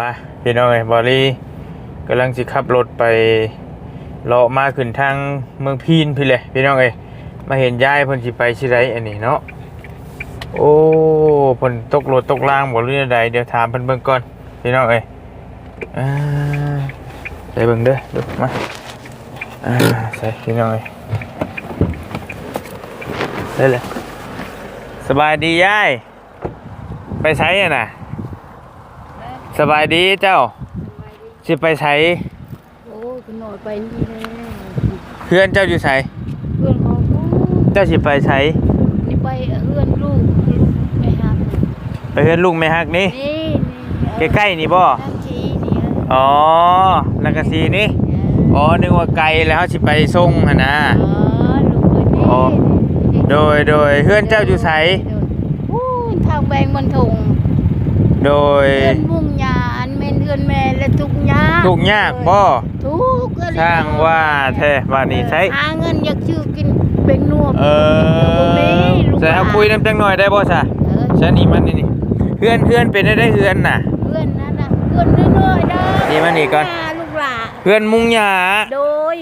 มาพี่น้องเอ้ยบอลี่กำลังสิขับรถไปเลาะมาขึ้นทางเมืองพีนพี่เลยพี่น้องเอ้ยมาเห็นยายเพิ่นสิไปชิไรอันนี้เนาะโอ้เพิ่นตกรถตกรางบ่รู้ใดเดี๋ยวถามเพิ่นเบิ่งก่อนพี่น้องเอ้ยอ่าใส่เบิ่งเด้อดูมาอ่าใส่พี่น้องเอ้ยได้เลยสบายดียายไปใช้อะนะ สบายดีเจ้าสิไปใช้โอ้ยคุณหน่อยไปนี่เลยเพื่อนเจ้าอยู่ใช้เพื่อนเขาพูดเจ้าสิไปใช้นี่ไปเพื่อนลูกลูกไม่ฮักไปเพื่อนลุงไม่ฮักนี่นี่นี่ใกล้ๆนี่บ่นั่งชี้นี่เอออ๋อลังกะซีนี่เอออ๋อนึกว่าไกลแล้วเขาสิไปส่งหั่นนะอ๋อลูกคนนี้อ๋อโดยโดยเพื่อนเจ้าอยู่ใช้โอ้ยทางแบงมันถุง โดยเพื่อนมุ่งยาอันเมนเพื่อนแม่และทุกยากทุกข์ยากบ่ทุกข์อะไรช่างว่าแท้ว่านี่ใช้หาเงินอยากชื่อกินเป็นนัวเออมีลูกใส่เอาคุยน้ำจังหน่อยได้บ่ซะเออใช่นี่มันนี่นี่เพื่อนเพื่อนเป็นได้ได้เพื่อนน่ะเพื่อนนั่นน่ะเพื่อนน้อยๆเด้อนี่มานี่ก่อนลูกหลานเพื่อนมุงหยาโดย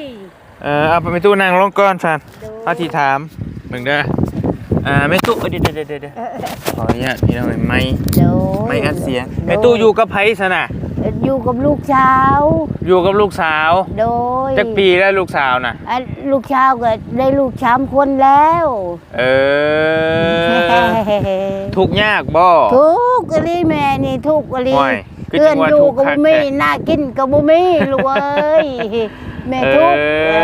เออเอาไปตู้นั่งลงก่อนสันโดยเอาที่ถามมึงเด้อ อ่าไม่ตู้เอ้ยเดี๋ยวเดี๋ยวเดี๋ยวเดี๋ยวเออขออนุญาตพี่น้องไม่โดยไม่อัดเสียงไม่ตู้อยู่กับไผสนะอยู่กับลูกสาว อยู่กับลูกสาว โดยจักปีแล้วลูกสาวน่ะอันลูกสาวก็ได้ลูกสามคนแล้ว เออ ทุกข์ยากบ่ทุกข์กะลีแม่นี่ทุกข์กะลีโอ้ยคือเพื่อนจังว่าอยู่ทุกข์ก็คับ่กมีแท้น่ากินก็บ่มีลูกเอ้ยแม่ทุกข์เอเอ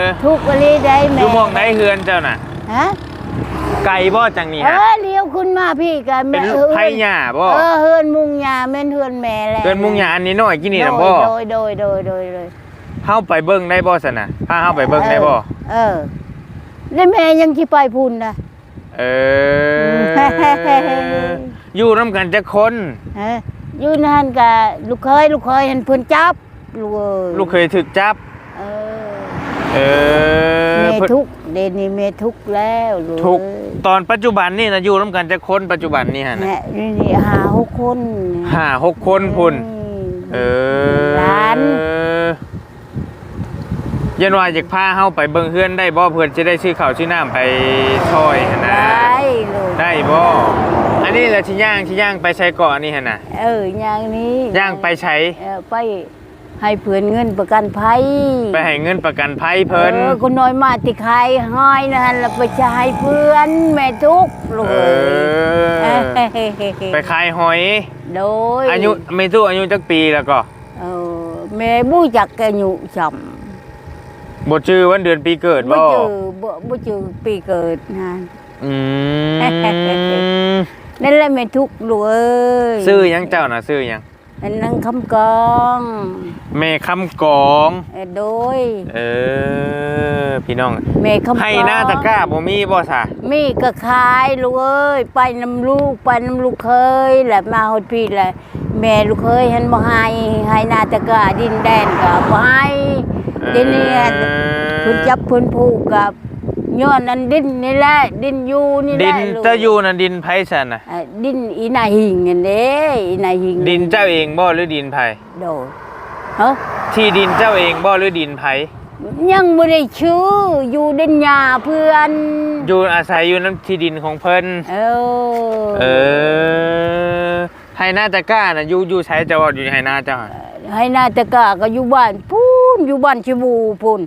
ออทุกข์กะลีได้อแม่ยู่หมองไหนเฮือนเจ้าน่ะฮะ ไก่บ่จังนี่เอฮะ อเลี้ยวขึ้นมาพี่ก็เป็แม่นเออไผหญ้าบ่ เออเฮือนมุงยาแม่นเฮือนแม่แหละเฮือนมุงหญ้าอันนี้น้อยกี่นี่น่ะบ่โดยโดยโดยโดยโดยเฮาไปเบิ่งได้บ่ซั่นน่ะพาเฮาไปเบิ่งได้บ่เออแล้วแม่ยังสิไปพุ่นนะ เออ อยู่นํกันจักคนเอออยู่นั่นกับลูกเคยลูกเคยเห็นเพิ่นจับลูกเอ้ยลูกเคยถึกจับเออ เออเมเพิ่นทุกข์เดยวนี่เมทุกข์แล้วลูกทุกข์เอ้ยตอนปัจจุบันนี่นะอยู่ร่วมกันจะคนปัจจุบันนี่ฮะนะแม่นี่นี่หาหกคนห้าหกคนพุ่นมเออหลานยันว่าอยากพาเฮาไปเบิ่งเฮือนได้บ่เพื่อนจะได้ซื้อข้าวซื้อน้ำไปช่อยหั่นนะได้ลูกได้บ่อันนี้แหละที่ย่างที่ย่างไปใช้เกาะนี่ฮะนะเอออย่างนี้ย่างไปใช้เออไป ให้เพื่อนเงินประกันภัยไปให้เงินประกันภัยเพิ่นออคนน้อยมาติใครห้อยนั่นแล้วไปจะให้เพื่อนแม่ทุกข์ลูกเอเอ้ยอไปขายหอย โดยอายุไม่ตู้อายุจักปีแล้วก็เออแม่บู้จักแกอยู่จำบ่ชื่อวันเดือนปีเกิดบ่บ่จือบ่บ่จือปีเกิดนะ อืมนั่นแหละแม่ทุกข์ลูกเอ้ยซื้อหยังเจ้าน่ะซื้อหยัง อันนั้นคำกองแม่คำกอง เออโดยเออ พี่น้อง แม่คำกองให้หน้าตะกร้าบ่มีบ่ซะมีก็ขายลูกเอ้ยไปนำลูกไปนำลูกเคยแหละมาฮอดพี่แหละแม่ลูกเคยหันบ่ให้ให้หนาตะกร้าดินแดนก็บ่ให้เดินเนี่ยเออเพิ่นจับเพิ่นผูกกับ ย้อนนั้นดินนี่แหละดินอยู่นี่แหดิละนลูกเจ้าอยู่น่ะดินไผซั่นน่ะเอ่อดินอีนาหิงอันเด้อีนาหิงดินเจ้าเองบ่หรือดินไผโดดเฮ้อที่ดินเจ้าเองบ่หรือดินไผยังบ่ได้ชื่ออยู่ดินยาเพื่อนอยู่อาศัยอยู่น้ำที่ดินของเพิ่นเออเออให้หน้าตะกร้าน่ะอยู่อยู่ใช้เจ้าว่าอยู่ให้หน้าเจ้าอะให้นาตะกะก็อยู่บ้านพูนอยู่บ้านชิบูพูน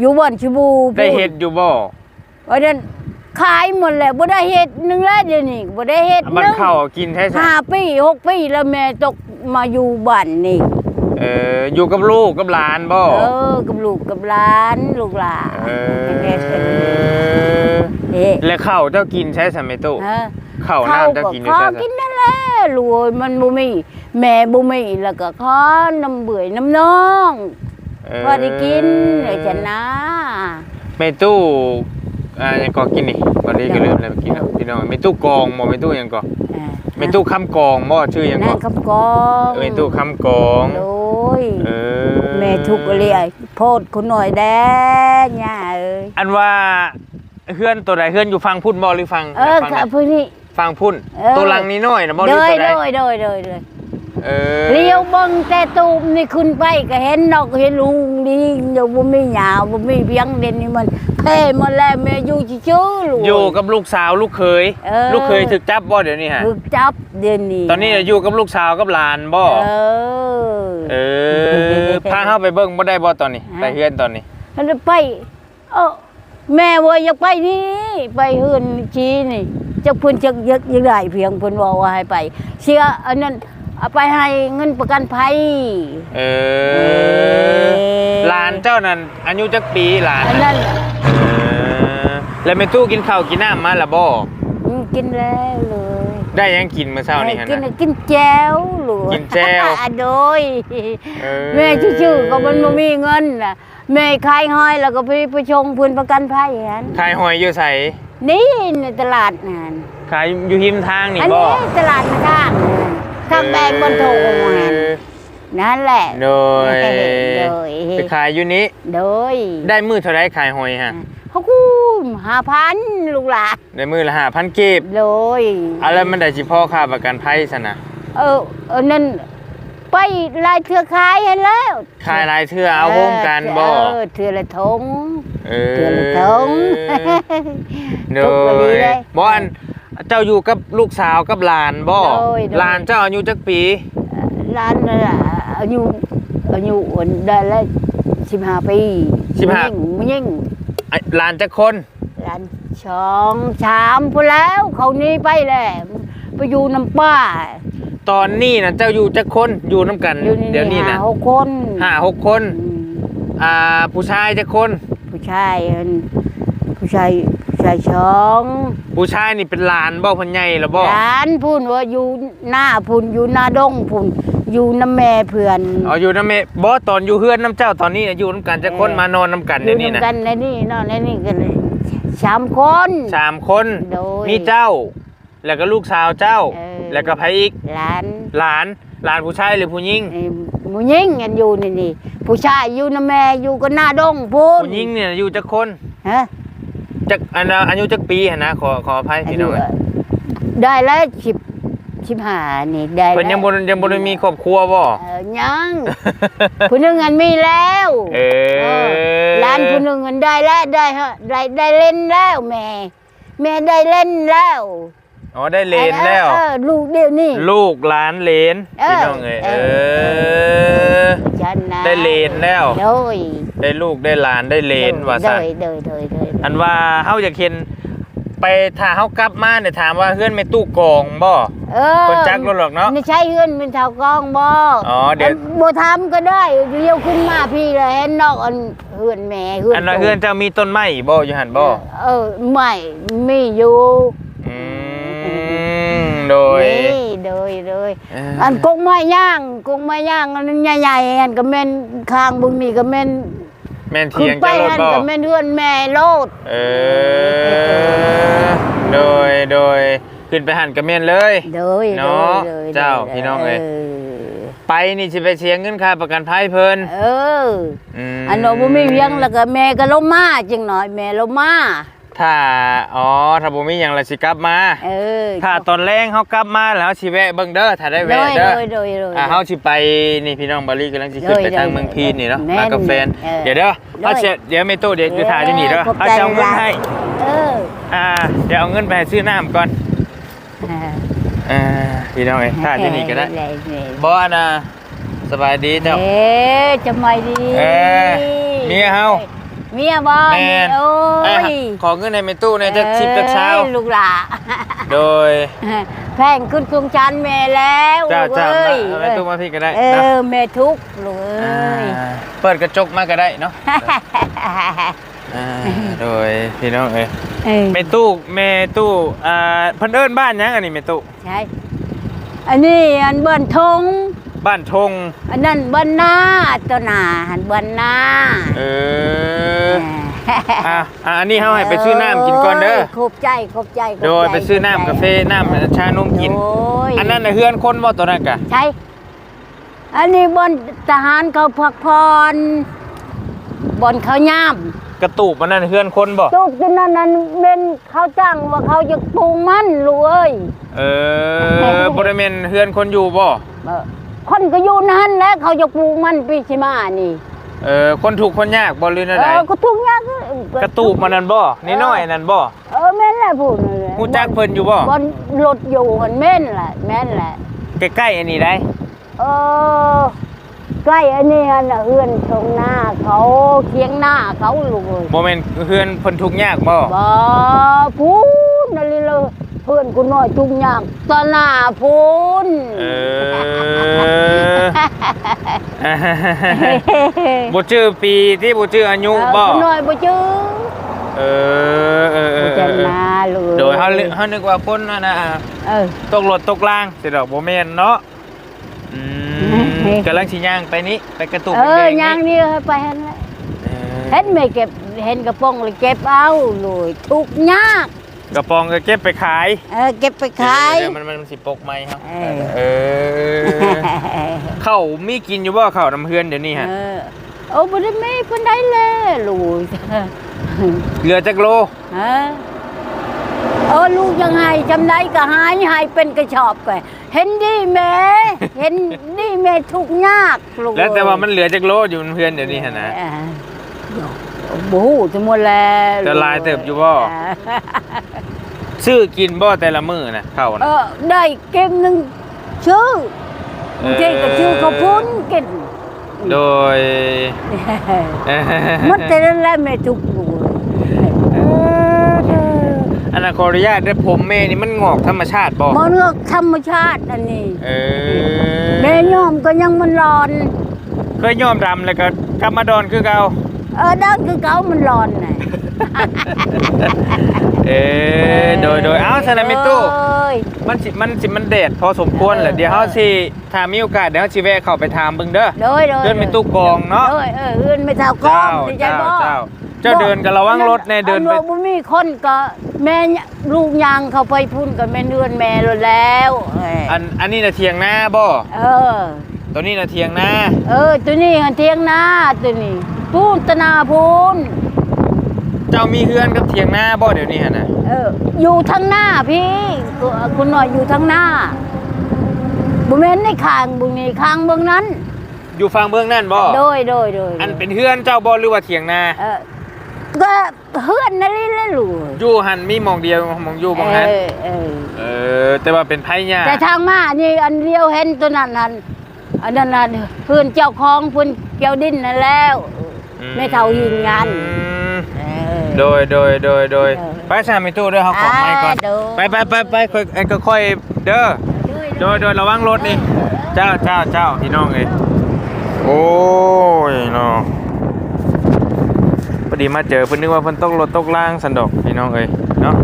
อยู่บ้านชิบูพูนได้เฮ็ดอยู่บ่เพราะฉะนั้นขายหมดแล้วบ่ได้เฮ็ดหนึงแล้วเดี๋ยวนี้บ่ได้เฮ็ดมันหนึงเข้าวกินแท้ซะห้าปีหกปีแล้วแม่ตกมาอยู่บ้านนี่เอออยู่กับลูกกับหลานบ่เออกับลูกกับหลานลูกหลานเออเอ๊ะแล้วข้าวเจ้ากินใช้สมัยตู้ฮะข้าวน้ำเจ้ากินอยู่ข้าใช่วไหมกินนั่นแหละรวยมันบ่มีแม่บ่มีแล้วก็ขอน้ำเบื่อยน้ำน้อง พอได้กินไอ้จันนะไม่ตู้อ่ายังก็กินนี่วันนี้ก็ลืมแล้วกินแล้วพี่น้องไม่ตู้กองบ่ไม่ตู้ยังก็ไม่ตู้คำกองบ่ชื่อยังนั่ก็นกับกองไม่ตู้คำกองโดยเออแม่ทุกข์เรียโพดคนหน่อยแด้ย่าเอ้ยอันว่าเฮือนตัวใดเฮือนอยู่ฟังพุ่นบ่หรือฟังเออฟังค่ะไหนพื้นนี่ฟังพุ่นเออตัวหลังนี้น้อยนะบ่หโดรือยตัวใดโดยโดยโดยโดย เออเลี้ยวเบิ่งแต่ตูมนี่ขึ้นไปก็เห็นนกเห็นลุงดีเดี๋ยวบ่มีหยาบ่มีเพียงเด่นนี่มันเพ่หมดแล้วแม่อยู่ชื่อๆลูก อยู่กับลูกสาวลูกเคย เออ ลูกเคยถึกจับบ่เดี๋ยวนี้ฮะ ถูกจับเดี๋ยวนี้ตอนนี้อยู่กับลูกสาวกับหลานบ่ เออ เออ พาเข้าไปเบิ่งบ่ได้บ่ตอนนี้ฮะ ไปเฮือนตอนนี้ มันจะไปเออแม่ว่าอยากไปนี่ไปเฮือนชีนี่เจะเพิ่นจะยักยังได้เพียงเพิ่นบอกว่าให้ไป เสียอันนั้น เอาไปให้เงินประกันภัยเอเอออหลานเจ้านั่นอายุจักปีหลานอันน่ะนั้นเออแล้วแม่ตู้กินข้าวกินน้ำมาละบ่อืมกินแล้วเลยได้ยังกินเมื่อเช้านี้ฮะกินนะกินแจ้วลูกกินแจ่ว อะโดย เออแม่ชื่อๆก็มันบ่มีเงินน่ะแม่ขายห้อยแล้วก็ไปไปชงพื้นประกันภัยหันขายหอยอยู่ไสนี่ในตลาดนั่นขายอยู่หิมทางนี่อันบ่นี้ตลาดข้าง ข้างแบงบนโถงหันนั่นแหละโดยโดยไปขายอยู่นี้โดย ได้มือเท่าไรขายหอยฮะเขากู้ห้าพันลูกหลานได้มือละห้าพันกีบโดยอะไรมันได้จิพ่อค่าประกันภัยสนะเออเออนั่นไปลายเทือขายให้แล้วขายหลายเทื่อเอาวงกันบ่เออเทือละทงเอเทือละทงโดทุกวันยนี้เลยบ่อัน เจ้าอยู่กับลูกสาวกับหลานบ่โดยโดย หลานเจ้าอายุจักปี ร้านน่ะอายุอายุอ่อนได้แล้วสิบห้าปีสิบห้ามันยิ่งไอ้หลานจักคนร้านสองสามพอแล้ว เขานี้ไปแล้วไปอยู่น้ำป้าตอนนี้นะเจ้าอยู่จักคนอยู่น้ำกัน อยู่นี่เดี๋ยวนี้นะหาหกคนห้าหกคนอืมอ่าผู้ชายจักคนผู้ชายอันผู้ชาย ผู้ชายสองผู้ชายนี่เป็นหลานบ่เพันใหญ่หรือบ่ร้านพูนว่าอยู่หน้าพูนอยู่หน้าดงพูนอยู่น้ำแม่เพื่อนอ๋ออยู่น้ำเมบ่ตอนอยู่เฮือนน้ำเจ้าตอนนี้น่ะอยู่น้ำกันจักคนเออมานอนน้ำกันอเดี๋ยยู่วนี้นะนำกันในนี่เนอนในนี่กันเลยสามคน สามคนโดยมีเจ้า แล้วก็ลูกสาวเจ้า เออ แล้วก็ไผอีกร้านหลานหลานผู้ชายหรือผู้หญิงไอ้ผู้หญิงกันอยู่นี่นี่ผู้ชายอยู่น้ำแม่อยู่ก็หน้าดงพูนผู้หญิงเนี่ยอยู่จักคนฮะ จักอันน่ะอายุจักปีหั่นนะขอขออภัยอาพี่ยุน้องเอ้ยได้แล้วสิบสิบห้านี่ได้เพิ่นยังบ่แล้วยังบ่ได้มีครอบครัวบ่เออยังผู้หนึงเงินมีแล้วเอเอออร้านผู้หนึงเงินได้แล้วได้ฮะได้ได้เล่นแล้วแม่ แม่ได้เล่นแล้วอ๋อได้เลนแล้ว เออเออลูกเดียวนี่ลูกหลานเลนเออพี่น้องเอ้ยเอเอออฉันนะได้เลนแล้วโดย ได้ลูกได้หลานได้เลนว่าโดซั่นยโดยโดยโดยอันว่าเฮาอยากเห็นไปถ้าเฮากลับมาเนี่ยถามว่าเฮือนแม่ตู้กองบ่เออคนจักรถหรอกเนาะไม่ใช่เงินเป็นเท่ากองบ่อ๋อเดี๋ยวบ่ทำก็ได้เลี้ยวขึ้นมาพี่เลยเห็นนอกอันเฮือนแม่เฮือนอันว่าเฮือนเจ้ามีต้นไม้บ่อยู่หั่นบ่เออไม่มีอยู่อืมโดยนี่โดยโดยเอันกงไม้ย่างกงไม้ย่างอันนั้นใหญ่ๆอันก็แม่นข้างบึงนี่ก็แม่น แม่นขึ้เทีนยงไปเจ้ารถนั่นบ่ก็แม่นเฮือนแม่โลดเออโดยโดยขึ้นไปหันกับแม่นเลยโดยเนาะโดยโดยเจ้าโดยพี่น้องเอ้ยอไปนี่สิไปเสียเงินค่าประกันภัยเพิ่นเออ มอันนั้นบ่มีเวียงแล้วก็แม่ก็ลงมาจังหน่อยแม่ลงมา ถ้าอ๋อถ้าบ่มีหยังและสิกลับมา เออถ้าตอนแรงเฮากลับมาแล้วสิแวะเบิ่งเด้อถ้าได้โดแวะยเด้โดอยโดยโดย อ่าเฮาสิไปนี่พี่น้องบาลีกำลังสิขึ้นไปโดยทางโดยเมืองพีนนี่เนาะแม่นมากับแฟนเออเดี๋ยวเด้อโดยเอาเสร็จเดี๋ยวเมโตเดี๋ยวจะถ่ายที่นี่เด้อขอบเอาใจ จะเอาเงินหลายให้เอออ่าเดี๋ยวเอาเงินไปให้ซื้อน้ำก่อนอ่าพี่น้องเอ้ยถ่ายที่นี่ก็ได้บ่นะสบายดีเจ้า เอ๊ะจะไม่ดีเอ้ยเมียเฮา เมียบ่แม่น โอ้เอ้ยยขอเงินในเมตู้ในอยจักชิปจักเช้า อ้ยลูกหล่าโดยแพงขึ้นกรุงชันแม่แล้วเจ้าลูกเจ้าเอ้ยมาเมตู้มาพี่ก็ได้เอเนาะอแม่ทุกข์ลูกเอ้ายเปิดกระจกมาก็ได้เนาะอ่าโดยพี่น้องเอ้ยเออเมตู้เมตู้อ่าเพิ่นเอิ้นบ้านหยังอันนี้เมตู้ใช่อันนี้อันเบิ้นทง บ้านทงอันนั้นเบิ้นหน้าตัวหน้าหันเบิ้นหน้าเอออะอะอันนี้เฮาให้ไปซื้อน้ำกินก่อนเด้อโขอบใจขอบใจขอบใจโดยไปซื้อน้ำกาแฟน้ำชานมกินโอ้ยอันนั้นน่ะเฮือนคนบ่ตัวนั้นกะใช่อันนี้บนทหารเขาพักพรบนเขาย่ามกระตูบอันนั้นเฮือนคนบ่ตุกที่นั่นนั้นเป็นเขาจ้างว่าเขาจะปลูกมันลูกเอ้ยเออบริเวณเฮือนคนอยู่บ่เอ่อ คนก็อยู่นั่นแหละเขาจะปลูกมันปีชิมานี่เออคนถูกข์คนยากบ่หรือเออะไรอก็ทุกอย่างกระตูบมันนั่นบ่นี่น้อยนั่นบ่เออแม่นแหละพูดนั่นแหละฮู้จักเพิ่นอยู่บ่บนรถอยู่หันแม่นแหละแม่นแหละใกล้ๆอันนี้ได้เออใกล้อันนี้อันน่ะเอื้อนตรงหน้าเขาเคียงหน้าเขาลูกเอ้ยบ่แม่นเพื่อนเพิ่นทุกข์ยากบ่บ่พูนนั่นเลยเพื่อนกูน้อยจุงยากตอนหน้าพูนเออบ่ชื่อปีที่บ่ชื่ออายุบ่เออกูน้อยบ่จื้อเออเออเอบ่อจะเออนาเลยโดยเฮาเฮานึกว่าคนนั่นน่ะเออตกรถตกรางสิดอกบ่แม่นเนาะอืมเฮ้ยกำลังสิย่างไปนี้ไปกระตุกเออแดงๆย่างนี่นี้ให้ไปหั่นแหละเออเห็นไม่เก็บเห็นกระป๋องเลยเก็บเอาเลยทุกยาก กระปองก็เก็บไปขายเออเก็บไปขายเดี๋ยวมันมันสิปกไหมครับ เออเออข้าวมีกินอยู่บ่ข้าวน้ำเฮือนเดี๋ยวนี้ฮะเออโอ้บ่ได้มีเพิ่นได้เลยลูกเหลือจักโลฮะเออลูกยังไงจำได้ก็หายหายเป็นกระชอบก็เห็นดีแม่เห็นดีแม่ทุกข์ยากลูกแล้วแต่ว่ามันเหลือจักโลอยู่น้ำเฮือนเดี๋ยวนี้ฮะนะ เออ บูฮูจะหมดแล้วจะลายเติบอยู่บ่ ซื้อกินบ่แต่ละมื้อนะข้าวเอนะอได้เก็บหนึ่งชื่อเออบางทีก็ชื่อเขาพุ้นกินโดยมันแต่นั้นแหละแม่ทุกข์ลูกอันนั้นขออนุญาตได้อผมแม่นี่มันงอกธรรมชาติบ่มันก็ธรรมชาติอันนี้เออแม่ยอมก็ยังมันร้อน เคยยอมดำแล้วก็กลับมาดอนคือเก่า เออด้านคือเขามันร้อนน่ะเออโดยโดยเอ้าสนามิตู้เอ้ยมันสิมันสิมันแดดพอสมควรแหละเออเดี๋ยวเฮาสิถ้ามีโอกาสเดี๋ยวเฮาสิแวะเข้าไปถามเบิ่งเด้อโดยโดยเดินไปตู้กองเนาะโดยเออเอื้อนไม่เท่ากอเจ้างสิใจเจ้าบ่เจ้าเจ้าเดินก็ระวังรถแน่เดินไปอับ่มีคนก็แม่ลูกยางเขาไปพุ่นกับแม่เนือนแม่แล้วเอ้ยอันอันนี้น่ะเถียงนาบ่เออตัวนี้น่ะเถียงนาเออตัวนี้หันเทียงนาตัวนี้ พูนตนาพูนเจ้ามีเฮือนกับเถียงนาบ่เดี๋ยวนี้หั่นน่ะเออ อยู่ทางหน้าพี่คุณหน่อยอยู่ทางหน้าบุเมนในคางบุนี่คางเบื้องนั้น อยู่ฝั่งเบื้องนั่นบ่โดยโดยโดยอันเป็นเฮือนเจ้าบ่หรือว่าเถียงนาเออก็เฮือนนั่นแหละลูกอยู่หันมีหมองเดียวหมองอยู่หมองหันเออเออเออ แต่ว่าเป็นไผหญ้าแต่ทางมานี่อันเดียวเห็นตัวนั้นนั่นอันนั้นนั่นเพื่อนเจ้าของเพื่อนเกี่ยวดินนั่นแล้ว ไม่เท่าหินงานอืมเออ โดยโดยโดยโดยเออไปสามีตู้เด้อเขาของไม่ก่อน อ่าโดย ไปไปไปไปค่อยเอ้ยก็ค่อยเด้อ โดยโดยระวังรถนี่ เจ้าเจ้าเจ้าพี่น้องเอ้ยโอ้ยเนาะพอดีมาเจอเพิ่นนึกว่าเพิ่นตกรถตกล่างสันดอกพี่น้องเอ้ยเนาะ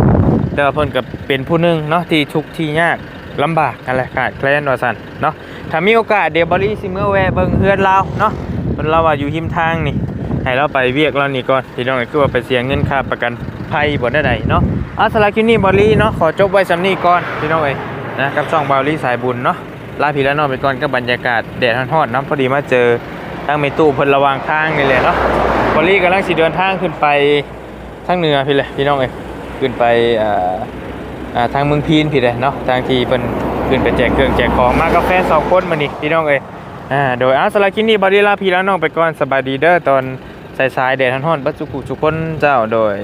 แต่ว่าเพิ่นก็เป็นผู้หนึงเนาะที่ทุกข์ที่ยากลำบากกันแหละขาดแคลนว่าซั่นเนาะถ้ามีโอกาสเดี๋ยวบริสิเมื่อแวะเบิ่งเฮือนเราเนาะเพิ่นเราว่าอยู่หิมทางนี่ ให้เราไปเวียกเรานี่ก่อนพี่น้องคือว่าไปเสียเงินค่าประกันภัยบ่ได้ใดเนาะอาสลาคินี่บอลลี่เนาะขอจบไว้สำนีก่อนพี่น้องเอ้ยนะกับช่องบอลลี่สายบุญเนาะลาพี่แล้วนอนไปก่อนกับบรรยากาศแดดร้อนๆเนาะพอดีมาเจอทางเมตู้เพิ่นระวางทางนี่เลยเนาะบอลลี่กำลังสิเดินทางขึ้นไปทางเหนือพี่เลยพี่น้องเอ้ยขึ้นไปอ่าทางเมืองพีนพี่เลยเนาะทางที่เพิ่นขึ้นไปแจกเครื่องแจกของมากับแฟนสองคนมานี่พี่น้องเอ้ยอ่าโดยอาสลาคินี่บอลลี่ลาพี่แล้วน้องไปก่อนสบายดีเด้อตอน สายๆแดดร้อนๆบัดจุกุจุคนเจ้าโดย